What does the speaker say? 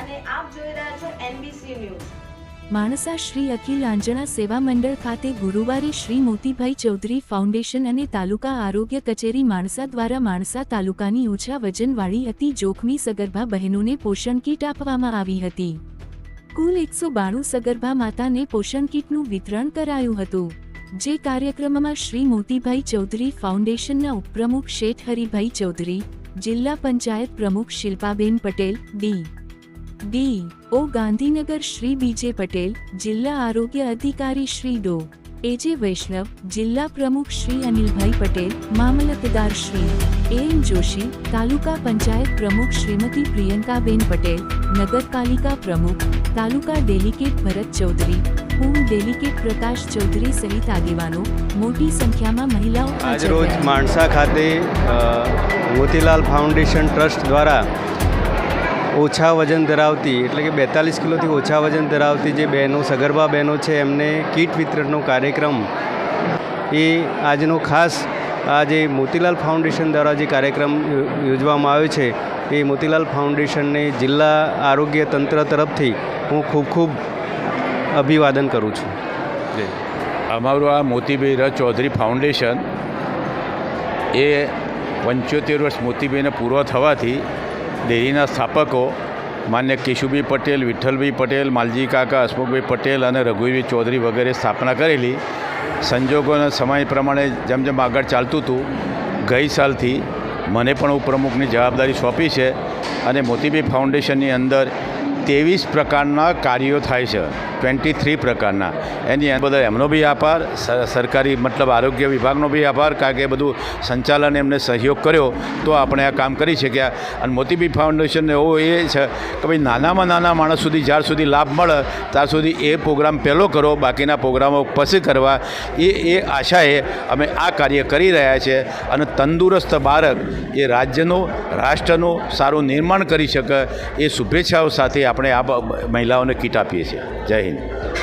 અને આપ જોઈ રહ્યા છો એનબીસી ન્યૂઝ માણસા શ્રી અખિલ આંજણા સેવા મંડળ ખાતે ગુરુવારે શ્રી મોતીભાઈ ચૌધરી ફાઉન્ડેશન અને તાલુકા આરોગ્ય કચેરી માણસા દ્વારા માણસા તાલુકાની ઓછા વજનવાળી અતિ જોખમી સગર્ભા બહેનોને પોષણ કીટ આપવામાં આવી હતી. કુલ એકસો બાણું સગર્ભા માતાને પોષણ કીટનું વિતરણ કરાયું હતું. જે કાર્યક્રમમાં શ્રી મોતીભાઈ ચૌધરી ફાઉન્ડેશનના ઉપપ્રમુખ શેઠ હરિભાઈ ચૌધરી, જિલ્લા પંચાયત પ્રમુખ Shilpaben Patel, D. D. O. Gandhinagar Shri B J Patel જિલ્લા આરોગ્ય અધિકારી શ્રી ડો. એજે વૈષ્ણવ જિલ્લા પ્રમુખ શ્રી અનિલભાઈ પટેલ મામલતદાર શ્રી એમ. જોશી તાલુકા પંચાયત પ્રમુખ શ્રીમતી પ્રિયંકાબેન પટેલ નગરપાલિકા પ્રમુખ તાલુકા ડેલિકેટ ભરત ચૌધરી પૂર્વ ડેલિકેટ પ્રકાશ ચૌધરી સહિત આગેવાનો મોટી સંખ્યામાં મહિલાઓ આજરોજ માણસા ખાતે મોતીલાલ ફાઉન્ડેશન ટ્રસ્ટ દ્વારા ઓછા વજન ધરાવતી, એટલે કે બેતાલીસ કિલોથી ઓછા વજન ધરાવતી જે બહેનો, સગર્ભા બહેનો છે, એમને કીટ વિતરણનો કાર્યક્રમ. એ આજનો ખાસ આ જે મોતીલાલ ફાઉન્ડેશન દ્વારા જે કાર્યક્રમ યોજવામાં આવ્યો છે, એ મોતીલાલ ફાઉન્ડેશનને જિલ્લા આરોગ્ય તંત્ર તરફથી હું ખૂબ ખૂબ અભિવાદન કરું છું. અમારું આ મોતીભાઈ રજ ચૌધરી ફાઉન્ડેશન એ પંચોતેર વર્ષ મોતીભાઈને પૂરો થવાથી ડેરીના સ્થાપકો માન્ય કેશુભાઈ પટેલ, વિઠ્ઠલભાઈ પટેલ, માલજી કાકા, હસમુખભાઈ પટેલ અને રઘુભાઈ ચૌધરી વગેરે સ્થાપના કરેલી. સંજોગોના સમય પ્રમાણે જેમ જેમ આગળ ચાલતું હતું, ગઈ સાલથી મને પણ ઉપપ્રમુખની જવાબદારી સોંપી છે અને મોતીબી ફાઉન્ડેશનની અંદર ત્રેવીસ પ્રકારના કાર્યો થાય છે. ટ્વેન્ટી થ્રી પ્રકારના. એની બધા એમનો બી આભાર સરકારી મતલબ આરોગ્ય વિભાગનો બી આભાર, કારણ કે બધું સંચાલન એમને સહયોગ કર્યો. તો આપણે આ કામ કરી શક્યા અને મોતીબી ફાઉન્ડેશન એવો એ છે કે ભાઈ નાનામાં નાના માણસ સુધી જ્યાર સુધી લાભ મળે, ત્યાર સુધી એ પ્રોગ્રામ પહેલો કરો, બાકીના પ્રોગ્રામો પછી કરવા. એ એ આશાએ અમે આ કાર્ય કરી રહ્યા છે. અને તંદુરસ્ત બાળક એ રાજ્યનું, રાષ્ટ્રનું સારું નિર્માણ કરી શકે એ શુભેચ્છાઓ સાથે આપણે આ મહિલાઓને કીટ આપીએ છીએ. જય আজমাইন